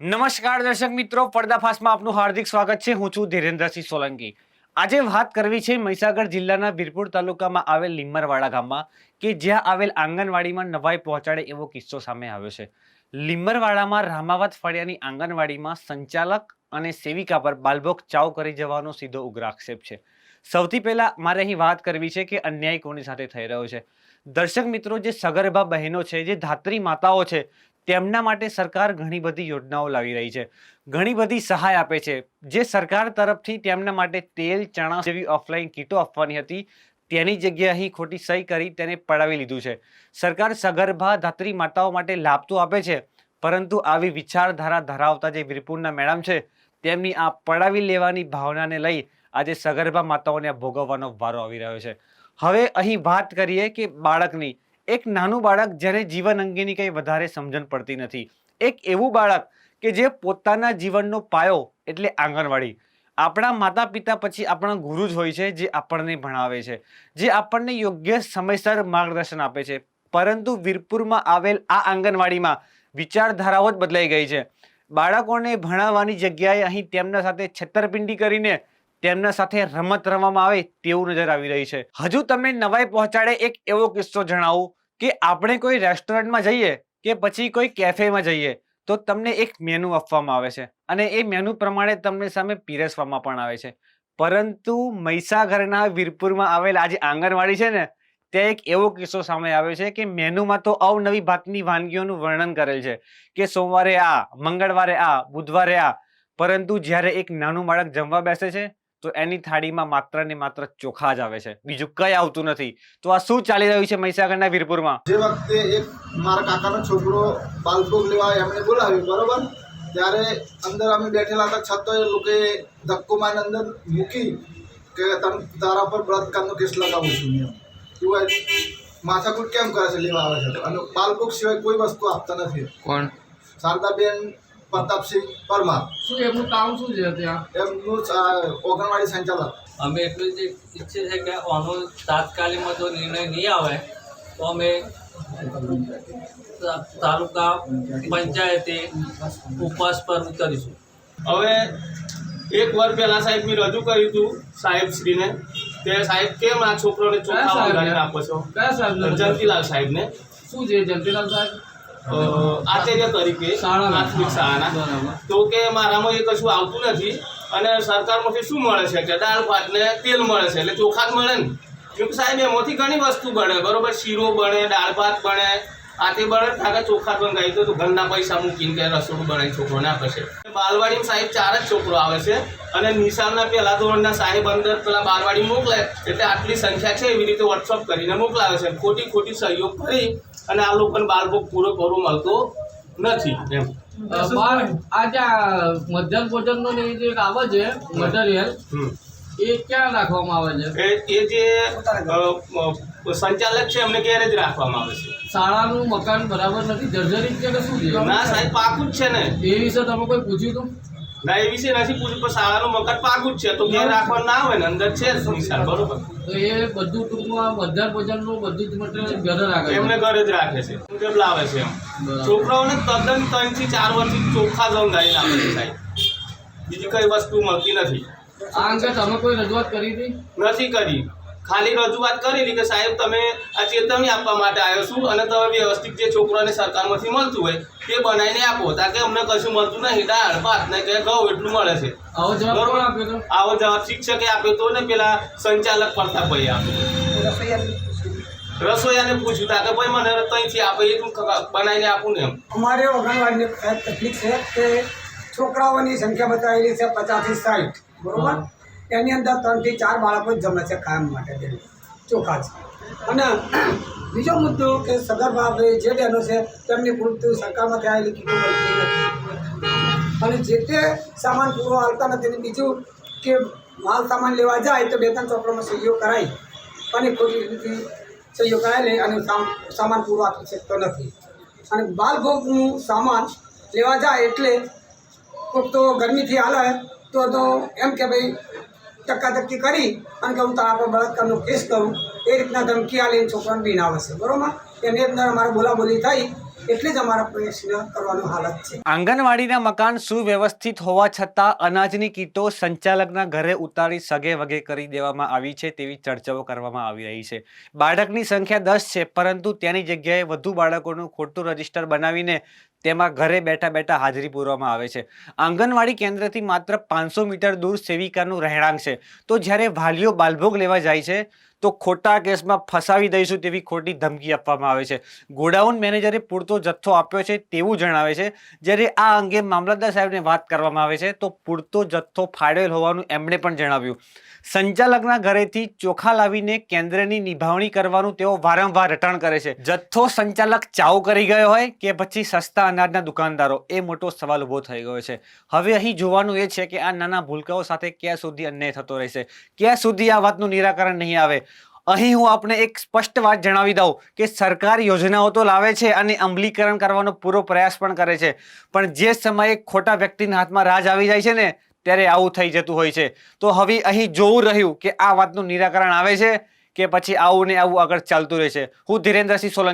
નમસ્કાર દર્શક મિત્રો પડદાફાસમાં આપનું હાર્દિક સ્વાગત છે. હું છું ધીરેન્દ્રસિંહ સોલંકી. આજે વાત કરવી છે મહીસાગર જિલ્લાના વીરપુર તાલુકામાં આવેલ લીમરવાડા ગામમાં કે જ્યાં આવેલ આંગણવાડીમાં નવાઈ પહોંચાડે એવો કિસ્સો સામે આવ્યો છે. લીમરવાડામાં રામાવત ફળિયાની આંગણવાડીમાં સંચાલક અને સેવિકા પર બાલભોગ ચાવ કરી જવાનો સીધો ઉગ્ર આક્ષેપ છે. સૌથી પહેલાં મારે અહીં વાત કરવી છે કે અન્યાય કોની સાથે થઈ રહ્યો છે? દર્શક મિત્રો, જે સગર્ભા બહેનો છે, જે ધાત્રી માતાઓ છે તેમના માટે સરકાર ઘણી બધી યોજનાઓ લાવી રહી છે. ઘણી બધી સહાય આપે છે. જે સરકાર તરફથી તેમના માટે તેલ, ચણા જેવી ઓફલાઈન કીટો આપવાની હતી. તેની જગ્યાએ અહીં ખોટી સહી કરી તેને પડાવી લીધું છે. સરકાર સગર્ભા ધાત્રી માતાઓ માટે લાભ તો આપે છે, પરંતુ આવી વિચારધારા ધરાવતા જે વીરપુરના મેડમ છે, તેમની આ પડાવી લેવાની ભાવનાને લઈ આજે સગર્ભા માતાઓને ભોગવવાનો વારો આવી રહ્યો છે. હવે અહીં વાત કરીએ કે બાળકની. એક નાનું બાળક જ્યારે જીવન અંગેની કંઈ વધારે સમજણ પડતી નથી. એક એવું બાળક કે જે પોતાના જીવનનો પાયો એટલે આંગણવાડી. આપણા માતા પિતા પછી આપણા ગુરુ જ હોય છે જે આપણને ભણાવે છે, જે આપણને યોગ્ય સમયસર માર્ગદર્શન આપે છે. પરંતુ વીરપુરમાં આવેલ આ આંગણવાડીમાં વિચારધારાઓ જ બદલાઈ ગઈ છે. બાળકોને ભણાવવાની જગ્યાએ અહીં તેમના સાથે છેતરપિંડી કરીને તેમના સાથે રમત રમવામાં આવે તેવું નજર આવી રહી છે. હજુ તમે નવાઈ પહોંચાડે એક એવો કિસ્સો જણાવું. કે આપણે કોઈ રેસ્ટોરન્ટમાં જઈએ કે પછી કોઈ કેફેમાં જઈએ, તો તમને એક મેનુ આપવામાં આવે છે. અને એ મેનુ પ્રમાણે તમને સામે પીરસવામાં પણ આવે છે. પરંતુ મહીસાગરના વીરપુરમાં આવેલ આ જે આંગણવાડી છે ને, ત્યાં એક એવો કિસ્સો સામે આવ્યો છે કે મેનુમાં તો અવનવી ભાતની વાનગીઓનું વર્ણન કરેલ છે કે સોમવારે આ, મંગળવારે આ, બુધવારે આ, પરંતુ જ્યારે એક નાનું બાળક જમવા બેસે છે તો એની થાળીમાં માત્ર ને માત્ર ચોખા જ આવે છે. બીજું કઈ આવતું નથી. તો આ શું ચાલી રહ્યું છે મહીસાગરના વીરપુરમાં? જે વખતે એક મારા કાકાનો છોકરો બાલભોગ લેવા એમણે બોલાવ્યું બરોબર? ત્યારે અંદર અમે બેઠેલા હતા છતાં એ લોકોએ ધક્કો મારી અંદર મૂકી કે તમે તારા પર બળાત્કારનો કેસ લગાવું છું એમ. એવું માથાકૂટ કેમ કરે છે લેવા આવે છે? અને બાલભોગ સિવાય કોઈ વસ્તુ આપતા નથી. કોણ? શારદાબેન પ્રતાપસિંહ પરમાર. શું એમનું કામ શું છે ત્યાં? એમનું ઓગણવાડી સંચાલક. અમે એટલું જ ઈચ્છીએ છીએ કે આનો તાત્કાલિકમાં જો નિર્ણય નહીં આવે તો અમે તાલુકા પંચાયતે ઉપવાસ પર ઉતરીશું. હવે એક વાર પહેલા સાહેબ મેં રજૂ કર્યું હતું સાહેબ શ્રીને તે સાહેબ કેમ આ છોકરોને ચોખા વગાડીને આપો છો? કયા સાહેબ જંતીલાલ સાહેબને. શું છે જંતીલાલ સાહેબ? આચાર્ય તરીકે. પ્રાથમિક શાળાના. તો કે મારામાં એ કશું આવતું નથી અને સરકારમાંથી શું મળે છે? કે દાળ ભાત ને તેલ મળે છે. એટલે ચોખા જ મળે ને? કેમ કે સાહેબ એમાંથી ઘણી વસ્તુ બને. બરોબર શીરો બને દાળ ભાત બને. આ તે બને કાકા ચોખા પણ ગાઈ તો ઘરના પૈસા મૂકીને કે રસોડું બનાવી છોકરોને આપે છે. બાલવાડીમાં સાહેબ ચાર જ છોકરો આવે છે. અને નિશાળના પહેલા ધોરણના સાહેબ અંદર પેલા બાલવાડી મોકલે એટલે આટલી સંખ્યા છે એવી રીતે વોટ્સઅપ કરીને મોકલાવે છે. ખોટી ખોટી સહયોગ કરી અને આ લોકોને બાળભોગ પૂરો કરવો મળતો નથી એમ. આ જે મધ્યાહન ભોજનનો જે આવે છે મટીરિયલ. એ ક્યાં રાખવામાં આવે છે? એ જે સંચાલક છે એમને ક્યારે જ રાખવામાં આવે છે? શાળાનું મકાન બરાબર નથી. જર્જરિત છે કે શું છે? ના સાહેબ પાકું જ છે ને. એ વિશે તમે કોઈ પૂછ્યું હતું? ના એ વિશે નથી પૂછ્યું પણ શાળાનું મકાન પાકું જ છે. તો ઘેર રાખવા ના આવે ને? અંદર છે જ નિશાળ બરોબર. તો એ બધું ટૂંકમાં મધ્યાહન ભોજનનું બધું જ મટીરિયલ ઘરે રાખે છે. એમને ઘરે જ રાખે છે. મુજબ લાવે છે એમ. છોકરાઓને તદ્દન ત્રણથી ચાર વર્ષથી ચોખ્ખા જ ગાઈ લાવે છે સાહેબ. બીજી કઈ વસ્તુ મળતી નથી. આ અંગે તમે કોઈ રજૂઆત કરી હતી? નથી કરી. ખાલી રજૂઆત કરેલી કે સાહેબ તમે આ ચેતવણી આપવા માટે આવ્યો છું અને તમે વ્યવસ્થિત જે છોકરાને સરકારમાંથી મળતું હોય તે બનાવીને આપો. તાકે કે અમને કશું મળતું નહીં. દાળ ભાત ને કે ઘઉં એટલું મળે છે. આવો જવાબ આપ્યો હતો આવો જવાબ શિક્ષકે આપ્યો તો ને પેલા સંચાલક પ્રતાપભાઈ આપ્યો. રસોઈયાને પૂછ્યું. તા કે ભાઈ મને ત્યાંથી આપે એ તું બનાવીને આપું ને એમ. અમારે અંગણવાડીની સાહેબ તકલીફ છે કે છોકરાઓની સંખ્યા બતાવેલી છે પચાસથી સાઠ. બરોબર? એની અંદર ત્રણથી ચાર બાળકો જ જમે છે કાયમ માટે તેને ચોખ્ખા છે. અને બીજો મુદ્દો કે સગર્ભા ભાઈ જે બહેનો છે, તેમની પૂરતું સરકારમાંથી આવેલી કીટો નથી. અને જે તે સામાન પૂરો આવતા નથી અને બીજું કે માલ સામાન લેવા જાય તો બે ત્રણ ચોપડામાં સહીઓ કરાય. અને ખોટી રીતે સહીઓ કરાવી લે અને સામ- સામાન પૂરો આપી શકતો નથી. અને બાલભોગનું સામાન લેવા જાય એટલે કોઈક તો ગરમીથી હાલે. તો તો એમ કે ભાઈ ટક્કાટક્કી કરી અને કે હું તારા પર બળાત્કારનો કેસ કરું. એ રીતના ધમકી આલીને છોકરાને બીનાવે છે, બરોબર? એની અંદર અમારે બોલાબોલી થઈ એટલે જ અમારા હાલત છે. આંગણવાડીના મકાન સુવ્યવસ્થિત હોવા છતાં અનાજની કીટો સંચાલકના ઘરે ઉતારી સગે વગે કરી દેવામાં આવી છે તેવી ચર્ચાઓ કરવામાં આવી રહી છે. બાળકની સંખ્યા દસ છે, પરંતુ તેની જગ્યાએ વધુ બાળકોનું ખોટું રજિસ્ટર બનાવીને તેમાં ઘરે બેઠા બેઠા હાજરી પૂરવામાં આવે છે. આંગણવાડી કેન્દ્રથી માત્ર પાંચસો મીટર દૂર સેવિકાનું રહેણાંક છે. તો જ્યારે વાલીઓ બાલભોગ લેવા જાય છે, તો ખોટા કેસમાં ફસાવી દઈશું તેવી ખોટી ધમકી આપવામાં આવે છે. ગોડાઉન મેનેજરે પૂરતો જથ્થો આપ્યો છે તેવું જણાવે છે. જ્યારે આ અંગે મામલતદાર સાહેબને વાત કરવામાં આવે છે, તો પૂરતો જથ્થો ફાળેલ હોવાનું એમણે પણ જણાવ્યું. સંચાલકના ઘરેથી ચોખા લાવીને કેન્દ્રની નિભાવણી કરવાનું તેઓ વારંવાર રટણ કરે છે. જથ્થો સંચાલક ચાવ કરી ગયો હોય કે પછી સસ્તા અનાજના દુકાનદારો, એ મોટો સવાલ ઊભો થઈ ગયો છે. હવે અહીં જોવાનું એ છે કે આ નાના ભૂલકાઓ સાથે ક્યાં સુધી અન્યાય થતો રહેશે? ક્યાં સુધી આ વાતનું નિરાકરણ નહીં આવે? અહીં હું આપને એક સ્પષ્ટ વાત જણાવી દઉં કે સરકાર યોજનાઓ તો લાવે છે અને અમલીકરણ કરવાનો પૂરો પ્રયાસ પણ કરે છે. પણ જે સમયે ખોટા વ્યક્તિના હાથમાં રાજ આવી જાય છે ને, ત્યારે આવું થઈ જતું હોય છે. તો હવે અહીં જોવું રહ્યું કે આ વાતનું નિરાકરણ આવે છે કે પછી આવું ને આવું આગળ ચાલતું રહેશે. હું ધીરેન્દ્રસિંહ સોલંકી